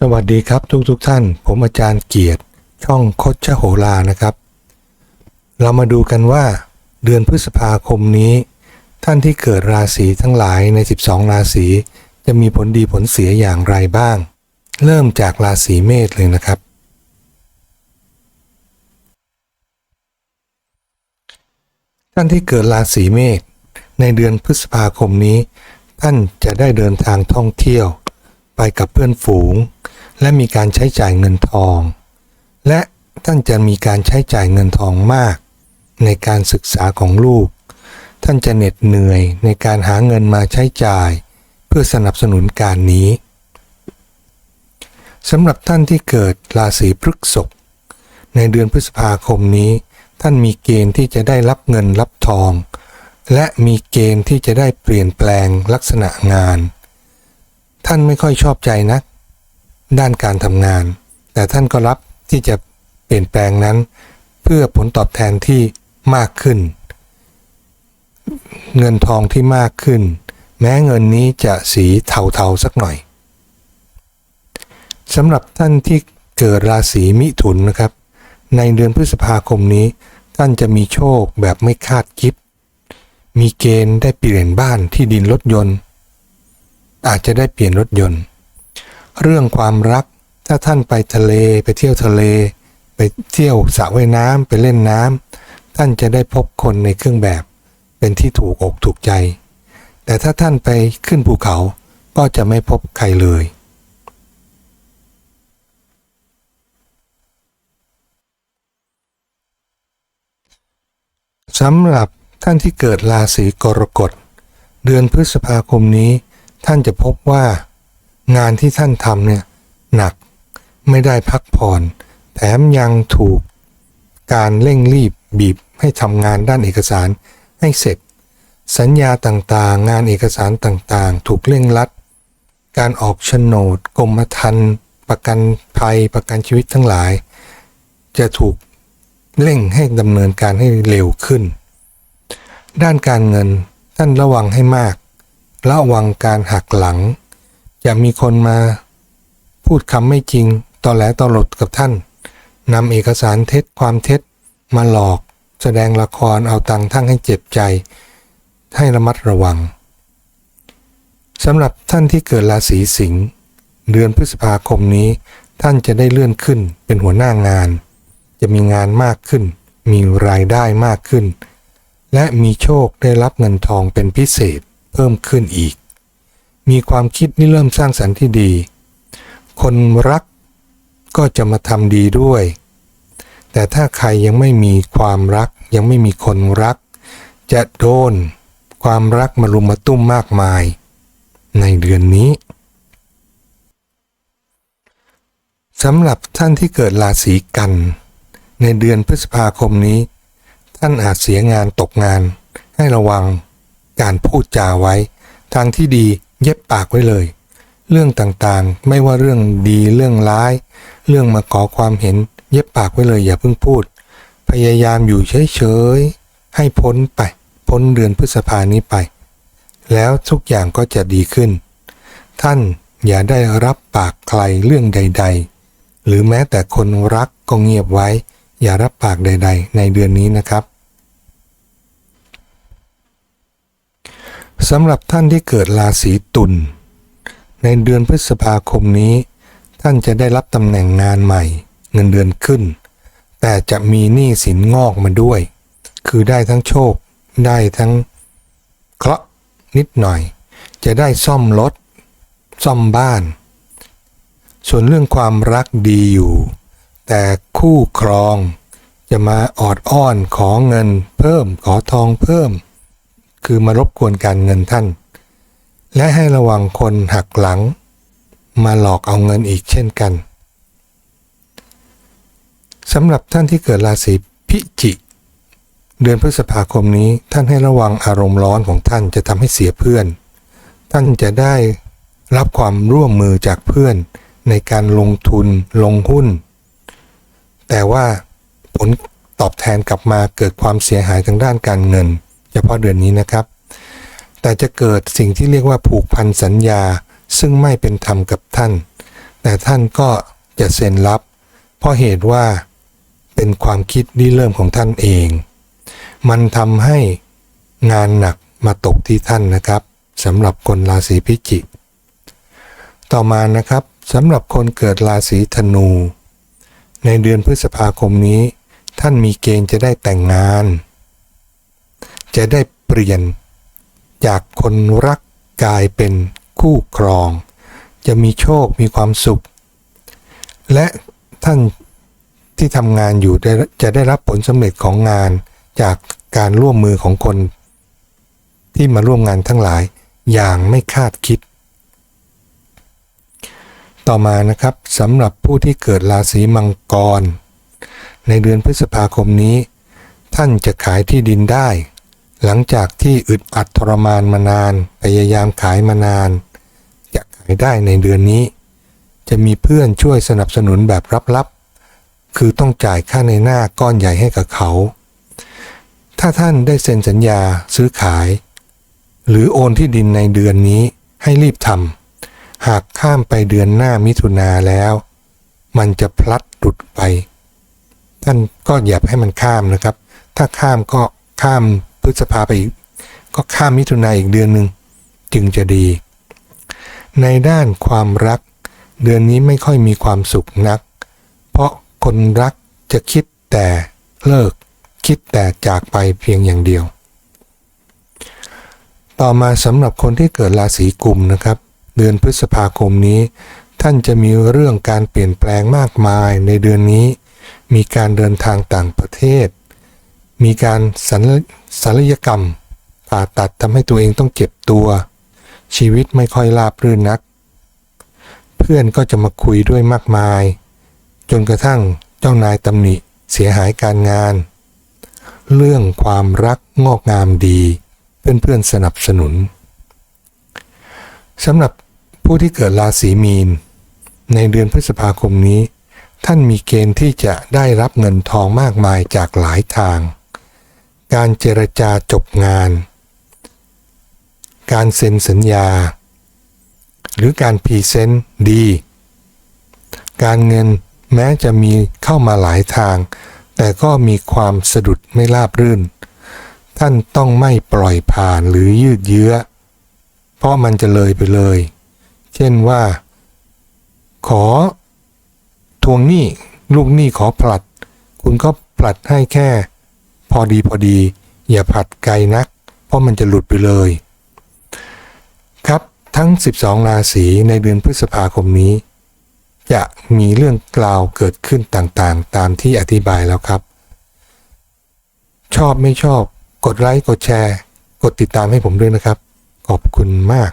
สวัสดีครับทุกทุกท่าน ผมอาจารย์เกียรติ ช่องคดชะโหรานะครับ เรามาดูกันว่า เดือนพฤษภาคมนี้ ท่านที่เกิดราศีทั้งหลายใน 12 ราศีจะมีผลดีผลเสียอย่างไรบ้าง เริ่มจากราศีเมษเลยนะครับ ท่านที่เกิดราศีเมษในเดือนพฤษภาคมนี้ ท่านจะได้เดินทางท่องเที่ยว ไปกับเพื่อนฝูง และมีการใช้จ่ายเงินทอง และท่านจะมีการใช้จ่ายเงินทองมาก ในการศึกษาของลูก ท่านจะเหน็ดเหนื่อยในการหาเงินมาใช้จ่าย เพื่อสนับสนุนการนี้สำหรับท่านที่เกิดราศีพฤษภในเดือนพฤษภาคมนี้ ท่านมีเกณฑ์ที่จะได้รับเงินรับทอง และมีเกณฑ์ที่จะได้เปลี่ยนแปลงลักษณะงาน ท่านไม่ค่อยชอบใจนัก ด้านการทำงาน แต่ท่านก็รับที่จะเปลี่ยนแปลงนั้น เพื่อผลตอบแทนที่มากขึ้น เงินทองที่มากขึ้น แม้เงินนี้จะสีเทาๆสักหน่อยสำหรับท่านที่เกิดราศีมิถุนนะครับ ในเดือนพฤษภาคมนี้ ท่านจะมีโชคแบบไม่คาดคิด มีเกณฑ์ได้เปลี่ยนบ้านที่ดินรถยนต์ อาจจะได้เปลี่ยนรถยนต์ เรื่องความรัก ถ้าท่านไปทะเลไปเที่ยวทะเล ไปเที่ยวสระว่ายน้ำไปเล่นน้ำท่านจะได้พบคนในเครื่องแบบ เป็นที่ถูกอกถูกใจ แต่ถ้าท่านไปขึ้นภูเขาก็จะไม่พบใครเลย สำหรับท่านที่เกิดราศีกรกฎ เดือนพฤษภาคมนี้ ท่านจะพบว่า งานที่ท่านทำเนี่ยหนักไม่ได้พักผ่อน แถมยังถูกการเร่งรีบบีบให้ทำงานด้านเอกสารให้เสร็จ สัญญาต่างๆ งานเอกสารต่างๆ ถูกเร่งรัด การออกโฉนดกรมธรรม์ประกันภัยประกันชีวิตทั้งหลาย จะถูกเร่งให้ดำเนินการให้เร็วขึ้น ด้านการเงินท่านระวังให้มาก ระวังการหักหลัง จะมีคนมาพูดคำไม่จริงตอแหลตอหลดกับท่านนำเอกสารเท็จความเท็จมาหลอก แสดงละครเอาตังค์ทั้งให้เจ็บใจ ให้ระมัดระวังสำหรับท่านที่เกิดราศีสิงห์เดือนพฤษภาคมนี้ ท่านจะได้เลื่อนขึ้นเป็นหัวหน้างาน จะมีงานมากขึ้น มีรายได้มากขึ้น และมีโชคได้รับเงินทองเป็นพิเศษเพิ่มขึ้นอีก มีความคิดนี่เริ่มสร้างสรรค์ที่ดี คนรักก็จะมาทำดีด้วย แต่ถ้าใครยังไม่มีความรัก ยังไม่มีคนรัก จะโดนความรักมารุมมาตุ้มมากมาย ในเดือนนี้สำหรับท่านที่เกิดราศีกัน ในเดือนพฤษภาคมนี้ ท่านอาจเสียงานตกงาน ให้ระวังการพูดจาไว้ ทางที่ดี เย็บปากไว้เลย เรื่องต่างๆ ไม่ว่าเรื่องดีเรื่องร้าย เรื่องมาขอความเห็น เย็บปากไว้เลยอย่าเพิ่งพูด พยายามอยู่เฉยๆให้พ้นไป พ้นเดือนพฤษภานี้ไป แล้วทุกอย่างก็จะดีขึ้น ท่านอย่าได้รับปากใครเรื่องใด ๆ หรือแม้แต่คนรักก็เงียบไว้ อย่ารับปากใด ๆ ในเดือนนี้นะครับ สำหรับท่านที่เกิดราศีตุลในเดือนพฤษภาคมนี้ ท่านจะได้รับตำแหน่งงานใหม่ เงินเดือนขึ้น แต่จะมีหนี้สินงอกมาด้วย คือได้ทั้งโชค ได้ทั้งเคราะห์นิดหน่อย จะได้ซ่อมรถ ซ่อมบ้าน ส่วนเรื่องความรักดีอยู่ แต่คู่ครอง จะมาออดอ้อนขอเงินเพิ่มขอทองเพิ่ม คือมารบกวนการเงินท่าน และให้ระวังคนหักหลัง มาหลอกเอาเงินอีกเช่นกันสำหรับท่านที่เกิดราศีพิจิกเดือนพฤษภาคมนี้ท่านให้ระวังอารมณ์ร้อนของท่านจะทำให้เสียเพื่อน ท่านจะได้รับความร่วมมือจากเพื่อนในการลงทุนลงหุ้น แต่ว่าผลตอบแทนกลับมาเกิดความเสียหายทางด้านการเงิน เฉพาะเดือนนี้นะครับ แต่จะเกิดสิ่งที่เรียกว่าผูกพันสัญญาซึ่งไม่เป็นธรรมกับท่าน แต่ท่านก็จะเซ็นรับ เพราะเหตุว่าเป็นความคิดริเริ่มของท่านเอง มันทำให้งานหนักมาตกที่ท่านนะครับสำหรับคนราศีพิจิก ต่อมานะครับสำหรับคนเกิดราศีธนู ในเดือนพฤษภาคมนี้ ท่านมีเกณฑ์จะได้แต่งงาน จะได้เปลี่ยน จากคนรักกลายเป็นคู่ครอง จะมีโชคมีความสุข และท่านที่ทำงานอยู่จะได้รับผลสำเร็จของงานจากการร่วมมือของคน ที่มาร่วมงานทั้งหลายอย่างไม่คาดคิด ต่อมานะครับสำหรับผู้ที่เกิดราศีมังกร ในเดือนพฤษภาคมนี้ ท่านจะขายที่ดินได้ หลังจากที่อึดอัดทรมานมานาน พยายามขายมานาน จะขายได้ในเดือนนี้ จะมีเพื่อนช่วยสนับสนุนแบบลับๆ คือต้องจ่ายค่าในหน้าก้อนใหญ่ให้กับเขา ถ้าท่านได้เซ็นสัญญาซื้อขาย หรือโอนที่ดินในเดือนนี้ให้รีบทำหากข้ามไปเดือนหน้ามิถุนาแล้ว มันจะพลัดหลุดไป ท่านก็อย่าให้มันข้ามนะครับ ถ้าข้ามก็ข้าม พฤษภาไปอีก ก็ข้ามมิถุนาอีกเดือนหนึ่งจึงจะดี ในด้านความรัก เดือนนี้ไม่ค่อยมีความสุขนัก เพราะคนรักจะคิดแต่เลิก คิดแต่จากไปเพียงอย่างเดียว ต่อมาสำหรับคนที่เกิดราศีกุมนะครับ เดือนพฤษภาคมนี้ ท่านจะมีเรื่องการเปลี่ยนแปลงมากมายในเดือนนี้ มีการเดินทางต่างประเทศ มีการศัลศัลยกรรม ผ่าตัดทำให้ตัวเองต้องเจ็บตัว ชีวิตไม่ค่อยราบรื่นนัก เพื่อนก็จะมาคุยด้วยมากมาย จนกระทั่งเจ้านายตำหนิเสียหายการงาน เรื่องความรักงอกงามดี เพื่อนๆสนับสนุนสำหรับผู้ที่เกิดราศีมีน ในเดือนพฤษภาคมนี้ ท่านมีเกณฑ์ที่จะได้รับเงินทองมากมายจากหลายทาง การเจรจาจบงาน การเซ็นสัญญา หรือการพรีเซนต์ดี การเงินแม้จะมีเข้ามาหลายทาง แต่ก็มีความสะดุดไม่ราบรื่น ท่านต้องไม่ปล่อยผ่านหรือยืดเยื้อ เพราะมันจะเลยไปเลย เช่นว่า ขอ ทวงหนี้ลูกหนี้ขอผลัด คุณก็ผลัดให้แค่ พอดีพอดี อย่าผัดไกลนัก เพราะมันจะหลุดไปเลย ครับทั้ง 12 ราศีในเดือนพฤษภาคมนี้ จะมีเรื่องกล่าวเกิดขึ้นต่างๆ ตามที่อธิบายแล้วครับ ชอบไม่ชอบ กดไลค์กดแชร์ กดติดตามให้ผมด้วยนะครับ ขอบคุณมาก